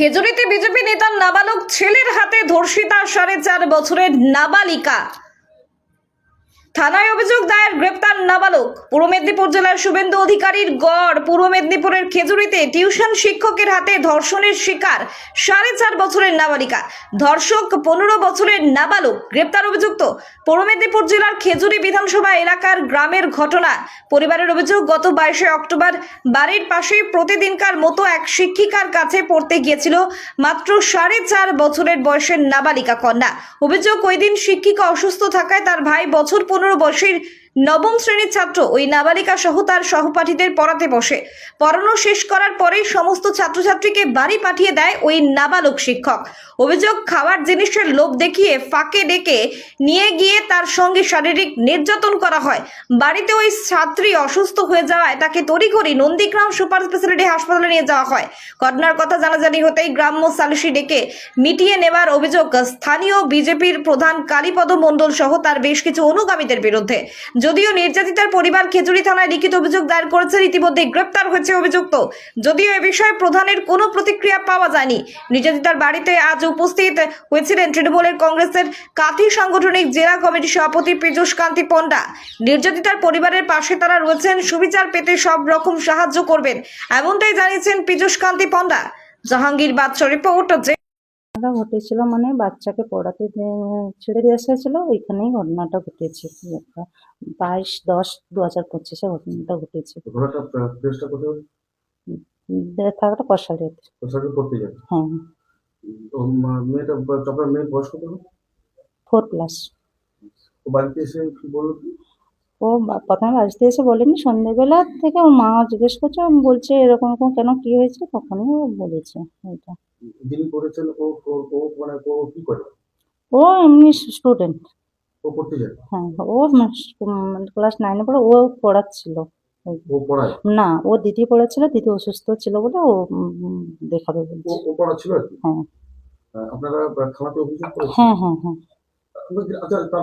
খেজুরিতে BJP নেতার নাবালক ছেলের হাতে ধর্ষিতা সাড়ে চার বছরের নাবালিকা। থানায় অভিযোগ দায়ের, গ্রেপ্তার নাবালক। পূর্ব মেদিনীপুর জেলার শুভেন্দু অধিকারীর গড়, পূর্ব মেদিনীপুরের খেজুরিতে টিউশন শিক্ষকের হাতে ধর্ষণের শিকার সাড়ে চার বছরের নাবালিকা। ধর্ষক, পনেরো বছরের নাবালক, গ্রেপ্তার অভিযুক্ত। পূর্ব মেদিনীপুর জেলার খেজুরি বিধানসভা এলাকার গ্রামের ঘটনা। পরিবারের অভিযোগ, গত বাইশে অক্টোবর বাড়ির পাশেই প্রতিদিনকার মতো এক শিক্ষিকার কাছে পড়তে গিয়েছিল মাত্র সাড়ে চার বছরের বয়সের নাবালিকা কন্যা। অভিযোগ, ওই দিন শিক্ষিকা অসুস্থ থাকায় তার ভাই বছর পনেরো বয়সের নবম শ্রেণির ছাত্র ওই নাবালিকা সহ তার সহপাঠীদের পড়াতে বসে। পড়ানো শেষ করার পরেই সমস্ত ছাত্রছাত্রীকে বাড়ি পাঠিয়ে দেয় ওই নাবালক শিক্ষক। অভিযোগ, খাওয়ার জিনিসের লোভ দেখিয়ে ফাঁকে ডেকে নিয়ে গিয়ে তার সঙ্গে শারীরিক নির্যাতন করা হয়। বাড়িতে ওই ছাত্রী অসুস্থ হয়ে যাওয়ায় তাকে তড়িঘড়ি নন্দীগ্রাম সুপার স্পেশালিটি হাসপাতালে নিয়ে যাওয়া হয়। ঘটনার কথা জানাজানি হতেই গ্রাম্য সালিশি ডেকে মিটিয়ে নেওয়ার অভিযোগ স্থানীয় বিজেপির প্রধান কালীপদ মণ্ডল সহ তার বেশ কিছু অনুগামীদের বিরুদ্ধে। যদিও নির্যাতিতার পরিবার খেজুরি থানায় লিখিত অভিযোগ দায়ের করেছে, ইতিমধ্যে গ্রেপ্তার হয়েছে অভিযুক্ত। যদিও এ বিষয়ে প্রধানের কোনো প্রতিক্রিয়া পাওয়া যায়নি। নির্যাতিতার বাড়িতে আজ উপস্থিত হয়েছিলেন তৃণমূলের কংগ্রেসের কাথি সাংগঠনিক জেলা কমিটির সভাপতি পীযূষ কান্তি পণ্ডা। নির্যাতিতার পরিবারের পাশে তারা রয়েছেন, সুবিচার পেতে সব রকম সাহায্য করবেন, এমনটাই জানিয়েছেন পীযূষ কান্তি পণ্ডা। জাহাঙ্গীর বাদশা রিপোর্ট ঘটনাটা ঘটেছিল মানে বাচ্চাকে পড়াতে ছেড়ে দিয়ে এসেছিল ওইখানেই ঘটনাটা ঘটেছে। বাইশ দশ দু হাজার পঁচিশে ঘটনাটা ঘটেছে। থাকাটা কষালিয়াতে। হ্যাঁ। মেয়েটা মেয়ের বয়স কত ফোর প্লাস। বাড়িতে এসে কি বলল? ও প্রথমে বাড়িতে এসে বলেনি সন্ধ্যেবেলা থেকে ও মা জিজ্ঞেস করছে বলছে এরকম এরকম কেন কি হয়েছে? তখনই ও বলেছে এটা যিনি করেছেন ও ও- মানে ও কি করে? ও এমনি স্টুডেন্ট। ও পড়তে যায়? হ্যাঁ ও ক্লাস নাইনে পড়ে ও পড়াচ্ছিল। ও পড়ায়? না ও দিদি পড়েছিল দিদি অসুস্থ ছিল বলে ও দেখাবে বলছে। ও পড়াচ্ছিল হ্যাঁ। আপনারা থানাতে অভিযোগ করেছেন? হ্যাঁ হ্যাঁ হ্যাঁ। না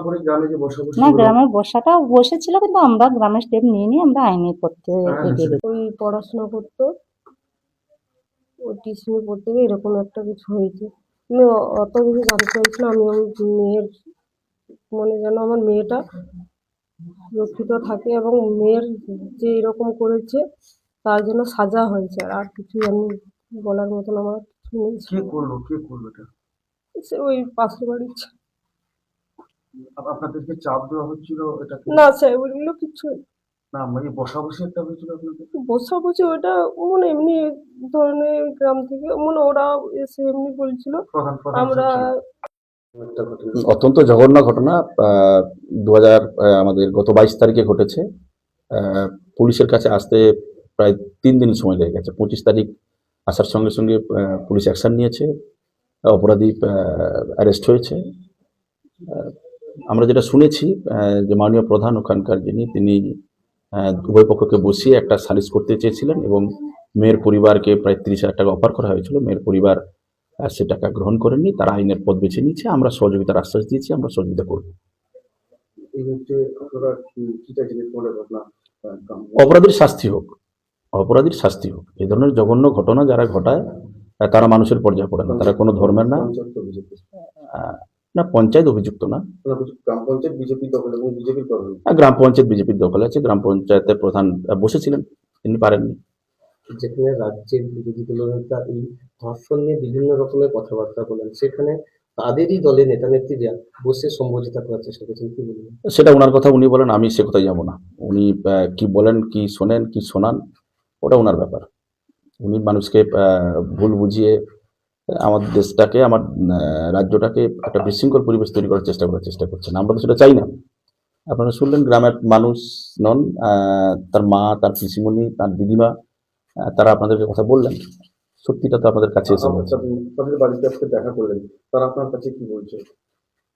হলো, গ্রামে বসাটা বসেছিল কিন্তু আমরা গ্রামের স্টেপ নিয়ে নিয়ে আমরা আইনি করতে হ্যাঁ, গেছি। ওই পড়াশোনা করতো। ও টিউশনি পড়তে গিয়ে এরকম একটা কিছু হয়েছে। আমি অত কিছু জানতে চাইছি না আমি আমার মেয়ের মানে যেন আমার মেয়েটা সুরক্ষিত থাকে এবং মেয়ের যে এরকম করেছে তার জন্য সাজা হয়েছে। আর কিছুই আমি বলার মতন আমার কিছু নেই। কে করল? কে করল এটা? সে ওই পাশের বাড়ির আপনাদেরকে চাপ দেওয়া হচ্ছিল এটা না স্যার ওইগুলো কিছু না মানে বসা বসি একটা হয়েছিল আপনাদের? বসাবসি ওটা মানে এমনি ধরনের গ্রাম থেকে মানে ওরা এসে এমনি বলছিল। আমরা অত্যন্ত জঘন্য ঘটনা দু হাজার আমাদের গত বাইশ তারিখে ঘটেছে। পুলিশের কাছে আসতে প্রায় তিন দিন সময় লেগে গেছে। পঁচিশ তারিখ আসার সঙ্গে সঙ্গে পুলিশ অ্যাকশন নিয়েছে। অপরাধী অ্যারেস্ট হয়েছে। আমরা যেটা শুনেছি যে মাননীয় প্রধান ওখানকার যিনি, তিনি উভয় পক্ষকে বসিয়ে একটা সালিশ করতে চেয়েছিলেন এবং মেয়ের পরিবারকে প্রায় তিরিশ হাজার টাকা অফার করা হয়েছিল। মেয়ের পরিবার সে টাকা গ্রহণ করেননি, তারা আইনের পথ বেছে নিয়েছে। আমরা সহযোগিতার আশ্বাস দিয়েছি, আমরা সহযোগিতা করব। অপরাধীর শাস্তি হোক, অপরাধীর শাস্তি হোক এই ধরনের জঘন্য ঘটনা যারা ঘটায়, তারা মানুষের পর্যায়ে পড়ে না, তারা কোনো ধর্মের না। না পঞ্চায়েত অভিযুক্ত না। গ্রাম পঞ্চায়েত বিজেপি দখল এবং বিজেপির গ্রাম পঞ্চায়েত বিজেপির দখলে আছে গ্রাম পঞ্চায়েতের প্রধান বসেছিলেন তিনি পারেননি। যেখানে রাজ্যের বিরোধী দলনেতা এই ধর্ষণ নিয়ে বিভিন্ন রকমের কথাবার্তা বলেন সেখানে তাদেরই দলের নেতা নেত্রীরা বসে সম্বোধিতা করার চেষ্টা করছেন কি বলবেন? সেটা ওনার কথা উনি বলেন আমি সে কথায় যাব না। উনি কি বলেন কি শোনেন কি শোনান ওটা ওনার ব্যাপার। উনি মানুষকে ভুল বুঝিয়ে আহ, আমাদের দেশটাকে আমার রাজ্যটাকে একটা বিশৃঙ্খল পরিবেশ তৈরি করার চেষ্টা করার চেষ্টা করছেন। আমরা তো সেটা চাই না। আপনারা শুনলেন গ্রামের মানুষ নন তার মা তার পিসিমণি তার দিদিমা তারা আপনাদেরকে কথা বললেন। সত্যিটা তো আপনাদের কাছে এসে তাদের বাড়িতে আজকে দেখা করলেন। তারা আপনার কাছে কি বলছে?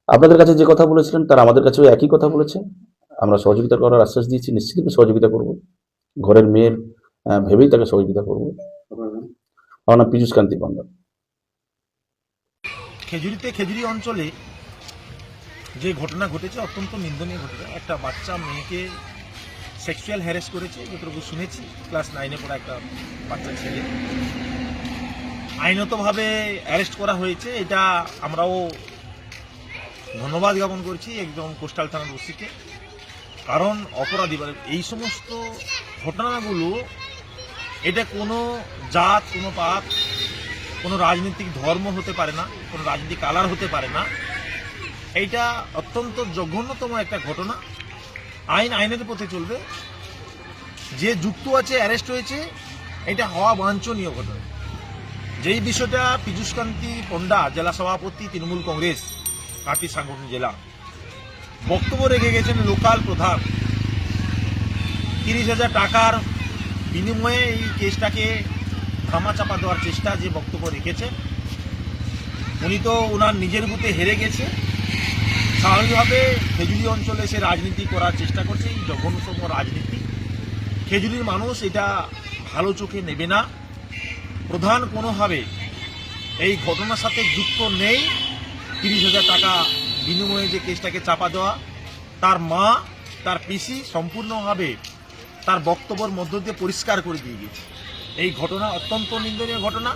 আপনাদের কাছে যে কথা বলেছিলেন তারা আমাদের কাছেও একই কথা বলেছে। আমরা সহযোগিতা করার আশ্বাস দিয়েছি নিশ্চিতভাবে সহযোগিতা করব। ঘরের মেয়ের ভেবেই তাকে সহযোগিতা করব। আমার নাম পীযূষ কান্তি পণ্ডা খেজুরিতে খেজুরি অঞ্চলে যে ঘটনা ঘটেছে, অত্যন্ত নিন্দনীয় ঘটনা। একটা বাচ্চা মেয়েকে সেক্সুয়াল হ্যারেস করেছে যতটুকু শুনেছি। ক্লাস নাইনে পড়া একটা বাচ্চা ছেলে। আইনতভাবে অ্যারেস্ট করা হয়েছে, এটা আমরাও ধন্যবাদ জ্ঞাপন করছি একদম কোস্টাল থানার ওসিকে। কারণ অপরাধী মানে এই সমস্ত ঘটনাগুলো, এটা কোনো জাত, কোনো পাত কোনো রাজনৈতিক ধর্ম হতে পারে না, কোনো রাজনৈতিক কালার হতে পারে না। এইটা অত্যন্ত জঘন্যতম একটা ঘটনা। আইন, আইনের পথে চলবে। যে যুক্ত আছে অ্যারেস্ট হয়েছে, এটা হওয়া বাঞ্ছনীয় ঘটনা। যেই বিষয়টা পীযুষকান্তি পণ্ডা, জেলা সভাপতি তৃণমূল কংগ্রেস, কাটি সাংগঠনিক জেলা, বক্তব্য রেখে গেছেন লোকাল প্রধান। তিরিশ হাজার টাকার বিনিময়ে এই কেসটাকে ধামাচাপা দেওয়ার চেষ্টা যে বক্তব্য রেখেছে, উনি তো ওনার নিজের বুথে হেরে গেছে। স্বাভাবিকভাবে খেজুরি অঞ্চলে সে রাজনীতি করার চেষ্টা করছে, এই জঘন্যতম রাজনীতি। খেজুরির মানুষ এটা ভালো চোখে নেবে না। প্রধান কোনোভাবে এই ঘটনার সাথে যুক্ত নেই। তিরিশ হাজার টাকা বিনিময়ে যে কেসটাকে চাপা দেওয়া, তার মা, তার পিসি সম্পূর্ণভাবে তার বক্তব্যের মধ্য দিয়ে পরিষ্কার করে দিয়ে গেছে। এই ঘটনা অত্যন্ত নিন্দনীয় ঘটনা।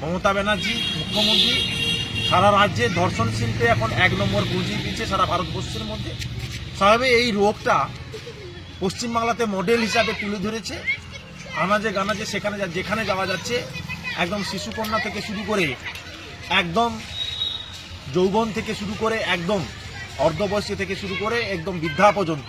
মমতা ব্যানার্জি, মুখ্যমন্ত্রী, সারা রাজ্যে ধর্ষণ শিল্পে এখন এক নম্বর বুঝিয়ে দিচ্ছে সারা ভারতবর্ষের মধ্যে। স্বাভাবিক এই রোগটা পশ্চিমবাংলাতে মডেল হিসাবে তুলে ধরেছে। আনাজে গানাজে সেখানে যেখানে যাওয়া যাচ্ছে, একদম শিশুকন্যা থেকে শুরু করে একদম যৌবন থেকে শুরু করে একদম অর্ধবয়সী থেকে শুরু করে একদম বৃদ্ধা পর্যন্ত।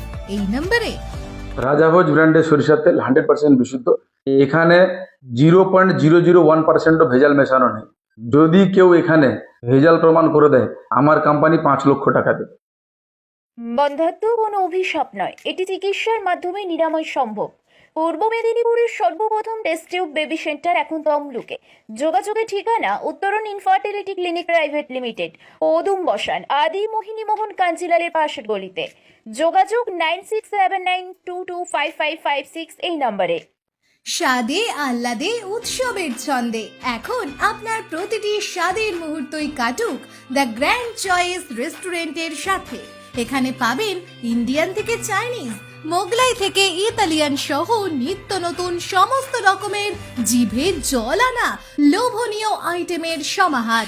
এই নম্বরে। রাজাভোজ ব্র্যান্ডের সরিষার তেল হান্ড্রেড পার্সেন্ট বিশুদ্ধ। এখানে zero point zero zero one পার্সেন্টও ভেজাল মেশানো নেই। যদি কেউ এখানে ভেজাল প্রমাণ করে দেয় আমার কোম্পানি পাঁচ লক্ষ টাকা দেবে। বন্ধাত্ম কোনো অভিশাপ নয়। এটি চিকিৎসার মাধ্যমে নিরাময় সম্ভব। পূর্ব মেদিনীপুরের সর্বপ্রথম টেস্ট টিউব বেবি সেন্টার এখন তমলুকে। যোগাযোগের ঠিকানা Uttaran infertility clinic private limited ওদুম বসান আদি মোহিনী মোহন কাঞ্জিলালের পাশের গলিতে। যোগাযোগ nine six seven nine two two five five five six এই নম্বরে। স্বাদে, আহ্লাদে, উৎসবের ছন্দে। এখন আপনার প্রতিটি স্বাদের মুহূর্তই কাটুক দ্য গ্র্যান্ড চয়েস রেস্টুরেন্টের সাথে। এখানে পাবেন ইন্ডিয়ান থেকে চাইনিজ, মোগলাই থেকে ইতালিয়ান সহ নিত্য নতুন সমস্ত রকমের জিভে জল আনা লোভনীয় আইটেমের সমাহার।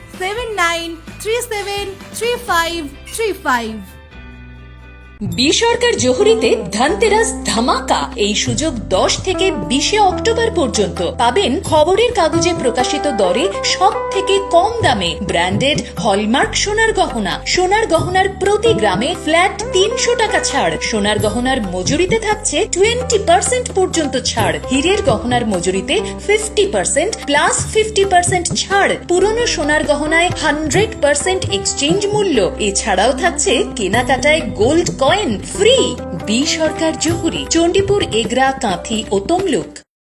seven nine three seven three five three five B Sarkar জহুরিতে Dhanteras ধামাকা, এই সুযোগ দশ থেকে বিশে অক্টোবর পর্যন্ত। পাবেন খবরের কাগজে প্রকাশিত দরে সব থেকে কম দামে ব্র্যান্ডেড হলমার্ক সোনার গহনা। সোনার গহনার প্রতি গ্রামে ফ্ল্যাট তিনশো টাকা ছাড়। সোনার গহনার মজুরিতে থাকছে টোয়েন্টি পার্সেন্ট পর্যন্ত ছাড়। হীরের গহনার মজুরিতে fifty percent plus fifty percent ছাড়। পুরনো সোনার গহনায় হান্ড্রেড পার্সেন্ট এক্সচেঞ্জ মূল্য। এছাড়াও থাকছে কেনাকাটায় gold coin free B Sarkar Jahuri Chandipur Egra Kanthi ও তমলুক